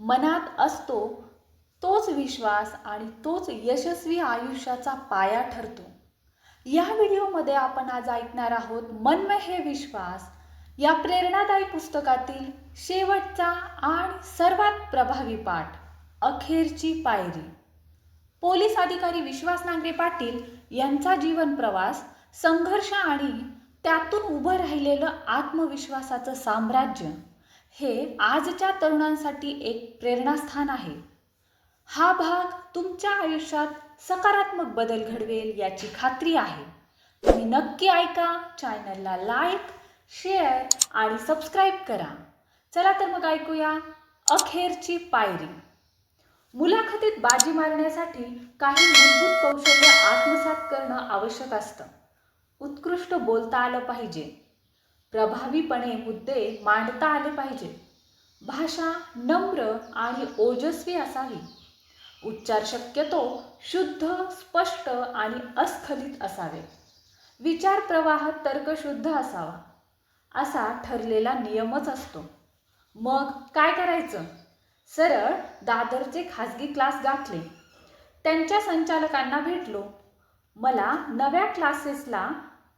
मनात असतो तोच विश्वास आणि तोच यशस्वी आयुष्याचा पाया ठरतो. या व्हिडिओमध्ये आपण आज ऐकणार आहोत मनमय हे विश्वास. या प्रेरणादायी पुस्तकातील शेवटचा आणि सर्वात प्रभावी पाठ अखेरची पायरी. पोलीस अधिकारी विश्वास नांगरे पाटील यांचा जीवन प्रवास संघर्ष आणि त्यातून उभं राहिलेलं आत्मविश्वासाचं साम्राज्य. हे आजच्या तरुणांसाठी एक प्रेरणास्थान आहे. हा भाग तुमच्या आयुष्यात सकारात्मक बदल घडवेल याची खात्री आहे. तुम्ही नक्की ऐका चॅनलला लाईक शेअर आणि सबस्क्राईब करा. चला तर मग ऐकूया अखेरची पायरी. मुलाखतीत बाजी मारण्यासाठी काही मूलभूत कौशल्य आत्मसात करणं आवश्यक असतं. उत्कृष्ट बोलता आलं पाहिजे. प्रभावीपणे मुद्दे मांडता आले पाहिजे. भाषा नम्र आणि ओजस्वी असावी. उच्चार शक्यतो शुद्ध स्पष्ट आणि अस्खलित असावे. विचार प्रवाह तर्कशुद्ध असावा. असा ठरलेला नियमच असतो. मग काय करायचं? सरळ दादरचे खाजगी क्लास गाठले. त्यांच्या संचालकांना भेटलो. मला नव्या क्लासेसला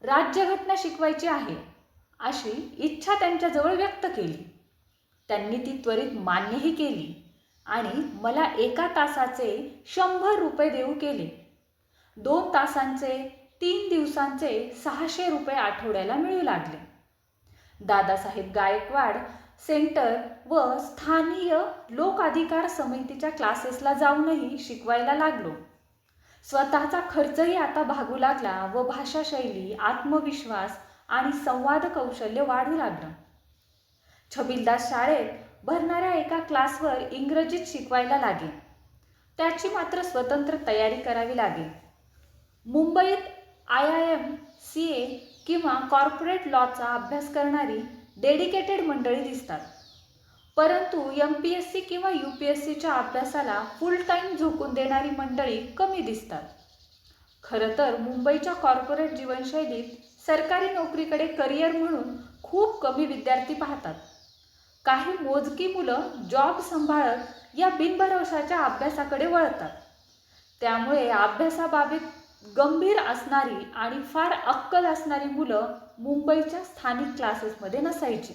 राज्यघटना शिकवायची आहे. अशी इच्छा त्यांच्याजवळ व्यक्त केली. त्यांनी ती त्वरित मान्यही केली आणि मला एका तासाचे शंभर रुपये देऊ केले. दोन तासांचे तीन दिवसांचे सहाशे रुपये आठवड्याला मिळू लागले. दादासाहेब गायकवाड सेंटर व स्थानीय लोक अधिकार समितीच्या क्लासेसला जाऊनही शिकवायला लागलो. स्वतःचा खर्चही आता भागू लागला व भाषाशैली आत्मविश्वास आणि संवाद कौशल्य वाढू लागलं. छबिलदास शाळेत भरणाऱ्या एका क्लासवर इंग्रजीत शिकवायला लागेल त्याची मात्र स्वतंत्र तयारी करावी लागेल मुंबईत I I M C A किंवा कॉर्पोरेट लॉचा अभ्यास करणारी डेडिकेटेड मंडळी दिसतात. परंतु एम पी एस सी किंवा यू पी एस सीच्या अभ्यासाला फुल टाईम झोकून देणारी मंडळी कमी दिसतात. खरं तर मुंबईच्या कॉर्पोरेट जीवनशैलीत सरकारी नोकरीकडे करिअर म्हणून खूप कमी विद्यार्थी पाहतात. काही मोजकी मुलं जॉब सांभाळत या बिनभरवशाच्या अभ्यासाकडे वळतात. त्यामुळे अभ्यासाबाबत गंभीर असणारी आणि फार अक्कल असणारी मुलं मुंबईच्या स्थानिक क्लासेसमध्ये नसायची.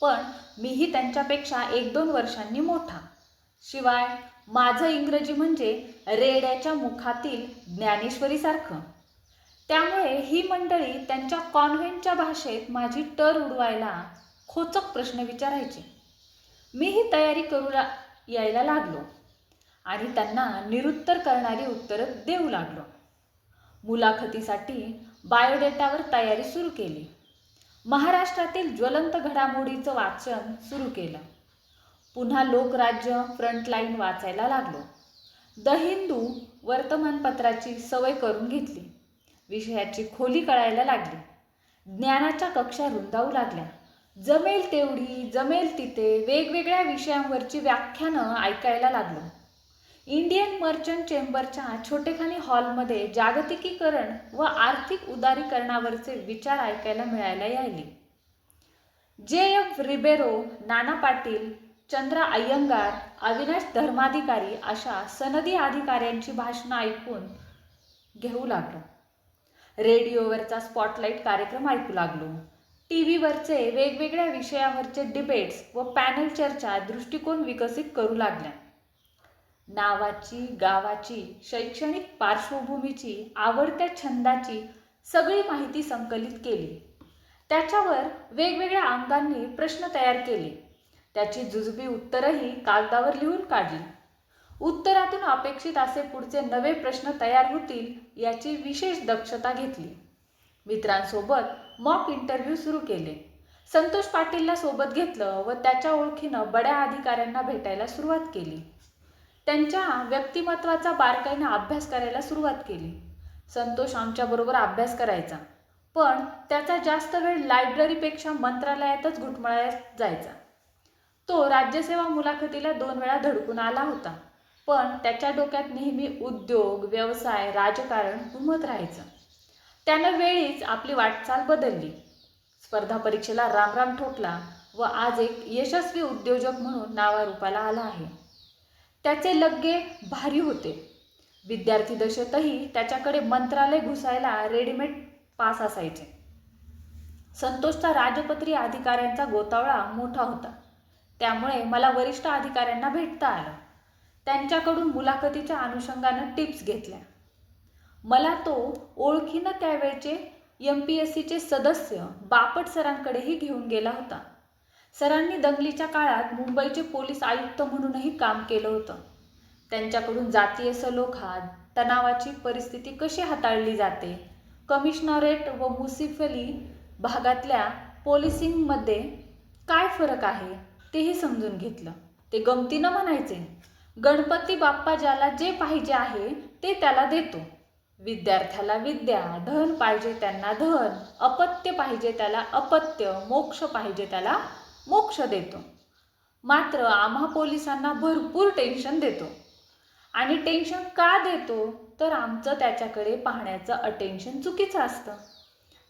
पण मीही त्यांच्यापेक्षा एक दोन वर्षांनी मोठा. शिवाय माझं इंग्रजी म्हणजे रेड्याच्या मुखातील ज्ञानेश्वरीसारखं. त्यामुळे ही मंडळी त्यांच्या कॉन्व्हेंटच्या भाषेत माझी टर उडवायला खोचक प्रश्न विचारायचे. मीही तयारी करू ला यायला लागलो आणि त्यांना निरुत्तर करणारी उत्तरं देऊ लागलो. मुलाखतीसाठी बायोडेटावर तयारी सुरू केली. महाराष्ट्रातील ज्वलंत घडामोडीचं वाचन सुरू केलं. पुन्हा लोकराज्य फ्रंटलाईन वाचायला लागलो. द हिंदू वर्तमानपत्राची सवय करून घेतली. विषयाची खोली कळायला लागली. ज्ञानाच्या कक्षा रुंदावू लागल्या. जमेल तेवढी जमेल तिथे वेगवेगळ्या विषयांवरची व्याख्यानं ऐकायला लागलो. इंडियन मर्चंट चेंबरच्या छोटेखानी हॉलमध्ये जागतिकीकरण व आर्थिक उदारीकरणावरचे विचार ऐकायला मिळायला यायले. जे एफ रिबेरो नाना पाटील चंद्रा अय्यंगार अविनाश धर्माधिकारी अशा सनदी अधिकाऱ्यांची भाषणं ऐकून घेऊ लागलो. रेडिओवरचा स्पॉटलाईट कार्यक्रम ऐकू लागलो. टी व्हीवरचे वेगवेगळ्या विषयावरचे डिबेट्स व पॅनल चर्चा दृष्टिकोन विकसित करू लागल्या. नावाची गावाची शैक्षणिक पार्श्वभूमीची आवडत्या छंदाची सगळी माहिती संकलित केली. त्याच्यावर वेगवेगळ्या अंगांनी प्रश्न तयार केले. त्याची जुजबी उत्तरंही कागदावर लिहून काढली. उत्तरातून अपेक्षित असे पुढचे नवे प्रश्न तयार होतील याची विशेष दक्षता घेतली. मित्रांसोबत मॉक इंटरव्ह्यू सुरू केले. संतोष पाटीलला सोबत घेतलं व त्याच्या ओळखीनं बड्या अधिकाऱ्यांना भेटायला सुरुवात केली. त्यांच्या व्यक्तिमत्वाचा बारकाईनं अभ्यास करायला सुरुवात केली. संतोष आमच्याबरोबर अभ्यास करायचा पण त्याचा जास्त वेळ लायब्ररीपेक्षा मंत्रालयातच घुटमळायला जायचा. तो राज्यसेवा मुलाखतीला दोन वेळा धडकून आला होता. पण त्याच्या डोक्यात नेहमी उद्योग व्यवसाय राजकारण घुमत राहायचं. त्यानं वेळीच आपली वाटचाल बदलली. स्पर्धा परीक्षेला रामराम ठोकला व आज एक यशस्वी उद्योजक म्हणून नावारूपाला आला आहे. त्याचे लग्गे भारी होते. विद्यार्थी दशेतही त्याच्याकडे मंत्रालय घुसायला रेडीमेड पास असायचे. संतोषचा राजपत्री अधिकाऱ्यांचा गोतावळा मोठा होता. त्यामुळे मला वरिष्ठ अधिकाऱ्यांना भेटता आलं. त्यांच्याकडून मुलाखतीच्या अनुषंगानं टिप्स घेतल्या. मला तो ओळखीनं त्यावेळचे एम पी एस सीचे सदस्य बापट सरांकडेही घेऊन गेला होता. सरांनी दंगलीच्या काळात मुंबईचे पोलीस आयुक्त म्हणूनही काम केलं होतं. त्यांच्याकडून जातीय सलोखा तणावाची परिस्थिती कशी हाताळली जाते कमिशनरेट व मुसिफली भागातल्या पोलिसिंगमध्ये काय फरक आहे तेही समजून घेतलं. ते गमतीनं म्हणायचे गणपती बाप्पा ज्याला जे पाहिजे आहे ते त्याला देतो. विद्यार्थ्याला विद्या धन पाहिजे त्यांना धन अपत्य पाहिजे त्याला अपत्य मोक्ष पाहिजे त्याला मोक्ष देतो. मात्र आम्हा पोलिसांना भरपूर टेन्शन देतो. आणि टेन्शन का देतो? तर आमचं त्याच्याकडे पाहण्याचं अटेन्शन चुकीचं असतं.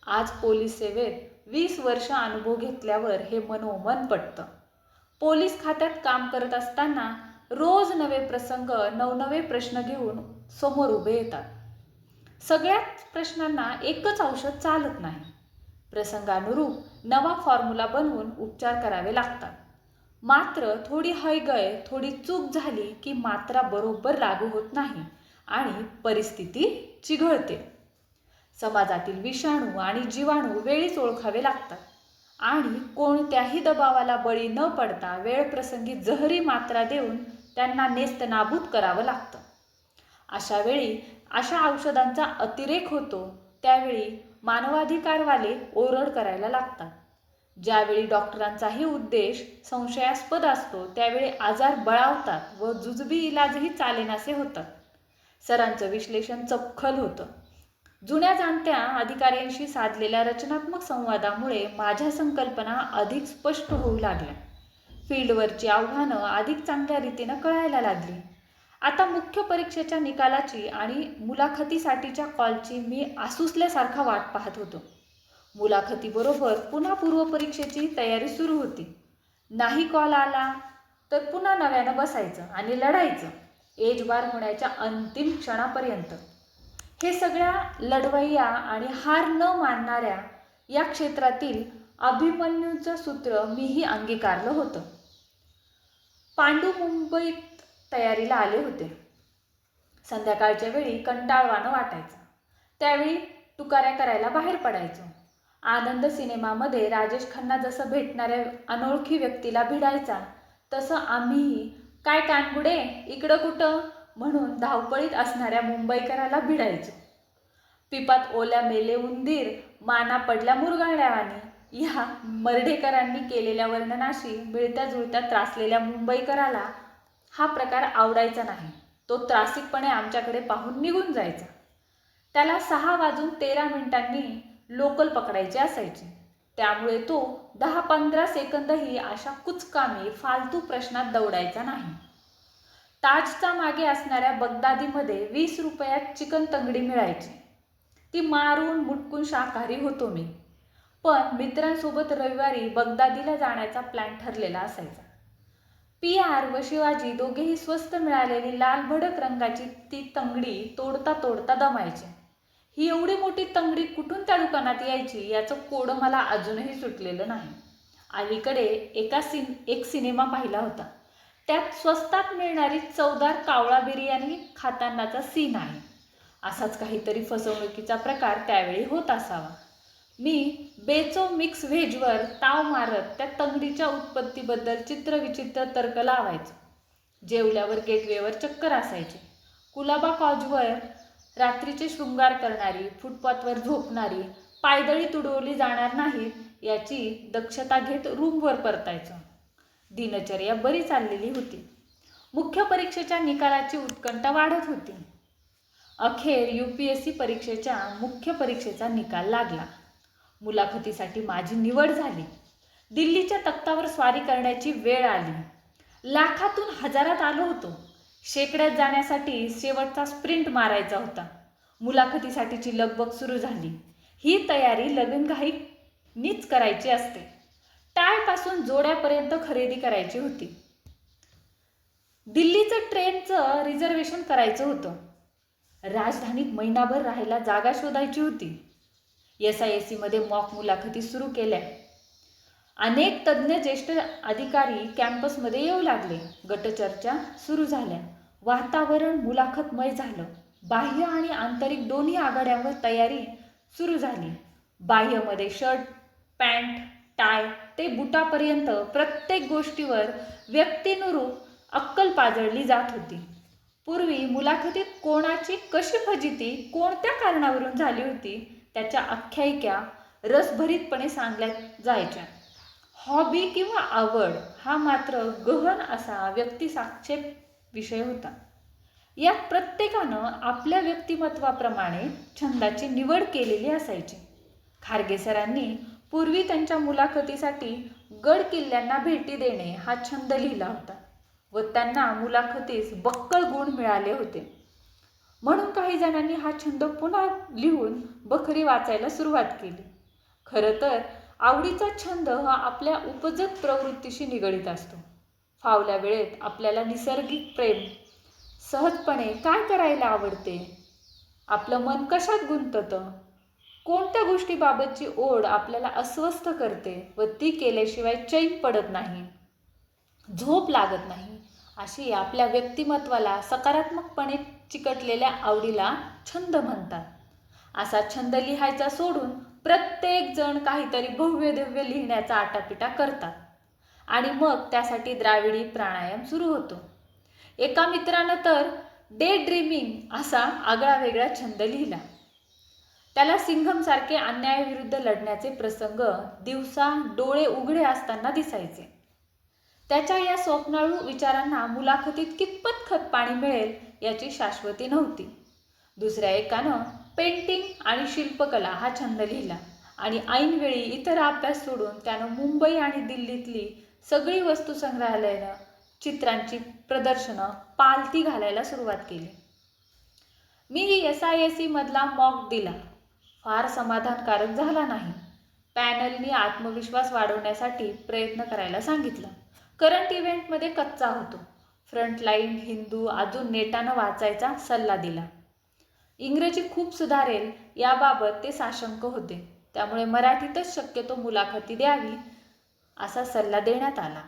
आज पोलीस सेवेत वीस वर्ष अनुभव घेतल्यावर हे मनोमन पटतं. पोलीस खात्यात काम करत असताना रोज नवे प्रसंग नवनवे प्रश्न घेऊन समोर उभे येतात. सगळ्याच प्रश्नांना एकच औषध चालत नाही. प्रसंगानुरूप नवा फॉर्म्युला बनवून उपचार करावे लागतात. मात्र थोडी हयगय थोडी चूक झाली की मात्रा बरोबर लागू होत नाही आणि परिस्थिती चिघळते. समाजातील विषाणू आणि जीवाणू वेळीच ओळखावे लागतात आणि कोणत्याही दबावाला बळी न पडता वेळ प्रसंगी जहरी मात्रा देऊन त्यांना नेस्त नाबूद करावं लागतं. अशा वेळी अशा औषधांचा अतिरेक होतो त्यावेळी मानवाधिकारवाले ओरड करायला लागतात. ज्यावेळी डॉक्टरांचाही उद्देश संशयास्पद असतो त्यावेळी आजार बळावतात व जुजबी इलाजही चालेनासे होतात. सरांचं विश्लेषण चपखल होतं. जुन्या जाणत्या अधिकाऱ्यांशी साधलेल्या रचनात्मक संवादामुळे माझ्या संकल्पना अधिक स्पष्ट होऊ लागल्या. फील्डवरची आव्हानं अधिक चांगल्या रीतीनं कळायला लागली. आता मुख्य परीक्षेच्या निकालाची आणि मुलाखतीसाठीच्या कॉलची मी आसुसल्यासारखा वाट पाहत होतो. मुलाखतीबरोबर पुन्हा पूर्वपरीक्षेची तयारी सुरू होती. नाही कॉल आला तर पुन्हा नव्यानं बसायचं आणि लढायचं एज बार होण्याच्या अंतिम क्षणापर्यंत. हे सगळ्या लढवय्या आणि हार न मानणाऱ्या या क्षेत्रातील अभिमन्यूचं सूत्र मीही अंगीकारलं होतं. पांडू मुंबईत तयारीला आले होते. संध्याकाळच्या वेळी कंटाळवाणं वाटायचं. त्यावेळी तुकाऱ्या करायला बाहेर पडायचो. आनंद सिनेमामध्ये राजेश खन्ना जसं भेटणाऱ्या अनोळखी व्यक्तीला भिडायचा तसं आम्हीही काय कानगुडे इकडं कुठं? म्हणून धावपळीत असणाऱ्या मुंबईकराला भिडायचो. पिपात ओल्या मेले उंदीर माना पडल्या मुरगाळ्यावानी या मर्ढेकरांनी केलेल्या वर्णनाशी मिळत्या जुळत्या त्रासलेल्या मुंबईकराला हा प्रकार आवडायचा नाही. तो त्रासिकपणे आमच्याकडे पाहून निघून जायचा. त्याला सहा वाजून तेरा मिनिटांनी लोकल पकडायचे असायचे. त्यामुळे तो दहा पंधरा सेकंदही अशा कुचकामी फालतू प्रश्नात दौडायचा नाही. ताजचा मागे असणाऱ्या बगदादीमध्ये वीस रुपयात चिकन तंगडी मिळायची. ती मारून मुटकून शाकाहारी होतो मी. पण मित्रांसोबत रविवारी बगदादीला जाण्याचा प्लॅन ठरलेला असायचा. पी आर व शिवाजी दोघेही स्वस्त मिळालेली लाल भडक रंगाची ती तंगडी तोडता तोडता दमायची. ही एवढी मोठी तंगडी कुठून त्या दुकानात यायची याचं कोडं मला अजूनही सुटलेलं नाही. अलीकडे एका सिन एक सिनेमा पाहिला होता. त्यात स्वस्तात मिळणारी चवदार कावळा बिर्याणी खातानाचा सीन आहे. असाच काहीतरी फसवणुकीचा प्रकार त्यावेळी होत असावा. मी बेचो मिक्स व्हेजवर ताव मारत त्या तंगडीच्या उत्पत्तीबद्दल चित्रविचित्र तर्क लावायचो. जेवल्यावर गेटवेवर चक्कर असायची. कुलाबा कॉजवर रात्रीचे शृंगार करणारी फुटपाथवर झोपणारी पायदळी तुडवली जाणार नाही याची दक्षता घेत रूमवर परतायचो. दिनचर्या बरी चाललेली होती. मुख्य परीक्षेच्या निकालाची उत्कंठा वाढत होती. अखेर यू पी एस सी परीक्षेच्या मुख्य परीक्षेचा निकाल लागला. मुलाखतीसाठी माझी निवड झाली. दिल्लीच्या तख्तावर स्वारी करण्याची वेळ आली. लाखातून हजारात आलो होतो. शेकड्यात जाण्यासाठी शेवटचा स्प्रिंट मारायचा होता. मुलाखतीसाठीची लगबग सुरू झाली. ही तयारी लगनघाई नीच करायची असते. टायपासून जोड्यापर्यंत खरेदी करायची होती. दिल्लीचं ट्रेनचं रिझर्वेशन करायचं होतं. राजधानीत महिनाभर राहायला जागा शोधायची होती. एस आय एस सीमध्ये मॉक मुलाखती सुरू केल्या. अनेक तज्ज्ञ ज्येष्ठ अधिकारी कॅम्पसमध्ये येऊ लागले. गटचर्चा सुरू झाल्या. वातावरण मुलाखतमय झालं. बाह्य आणि आंतरिक दोन्ही आघाड्यांवर तयारी सुरू झाली. बाह्यमध्ये शर्ट पॅन्ट टाय ते बुटापर्यंत प्रत्येक गोष्टीवर व्यक्तीनुरूप अक्कल पाजळली जात होती. पूर्वी मुलाखतीत कोणाची कशी फजिती कोणत्या कारणावरून झाली होती त्याच्या आख्यायिका रसभरीतपणे सांगल्या जायच्या. हॉबी किंवा आवड हा मात्र गहन असा व्यक्तिसाक्षेप विषय होता. यात प्रत्येकानं आपल्या व्यक्तिमत्वाप्रमाणे छंदाची निवड केलेली असायची. खारगे सरांनी पूर्वी त्यांच्या मुलाखतीसाठी गड किल्ल्यांना भेटी देणे हा छंद लिहिला होता व त्यांना मुलाखतीस बक्कळ गुण मिळाले होते. म्हणून काही जणांनी हा छंद पुन्हा लिहून बखरी वाचायला सुरुवात केली. खरं तर आवडीचा छंद हा आपल्या उपजत प्रवृत्तीशी निगडीत असतो. फावल्या वेळेत आपल्याला निसर्गिक प्रेम सहजपणे काय करायला आवडते? आपलं मन कशात गुंततं? कोणत्या गोष्टीबाबतची ओढ आपल्याला अस्वस्थ करते व ती केल्याशिवाय चैन पडत नाही? झोप लागत नाही अशी आपल्या व्यक्तिमत्वाला सकारात्मकपणे चिकटलेल्या आवडीला छंद म्हणतात. असा छंद लिहायचा सोडून प्रत्येक जण काहीतरी भव्य दिव्य लिहिण्याचा आटापिटा करतात. आणि मग त्यासाठी द्राविडी प्राणायाम सुरू होतो. एका मित्रानं तर डे ड्रीमिंग असा आगळा वेगळा छंद लिहिला. त्याला सिंघमसारखे अन्यायाविरुद्ध लढण्याचे प्रसंग दिवसा डोळे उघडे असताना दिसायचे. त्याच्या या स्वप्नाळू विचारांना मुलाखतीत कितपत खतपाणी मिळेल याची शाश्वती नव्हती. दुसऱ्या एकानं पेंटिंग आणि शिल्पकला हा छंद लिहिला आणि ऐनवेळी इतर अभ्यास सोडून त्यानं मुंबई आणि दिल्लीतली सगळी वस्तू संग्रहालयानं चित्रांची प्रदर्शनं पालती घालायला सुरुवात केली. मी एस आय एस मधला मॉक दिला. फार समाधानकारक झाला नाही. पॅनलनी आत्मविश्वास वाढवण्यासाठी प्रयत्न करायला सांगितलं. करंट इव्हेंटमध्ये कच्चा होतो. फ्रंटलाईन हिंदू अजून नेटानं वाचायचा सल्ला दिला. इंग्रजी खूप सुधारेल याबाबत ते साशंक होते. त्यामुळे मराठीतच शक्यतो मुलाखती द्यावी असा सल्ला देण्यात आला.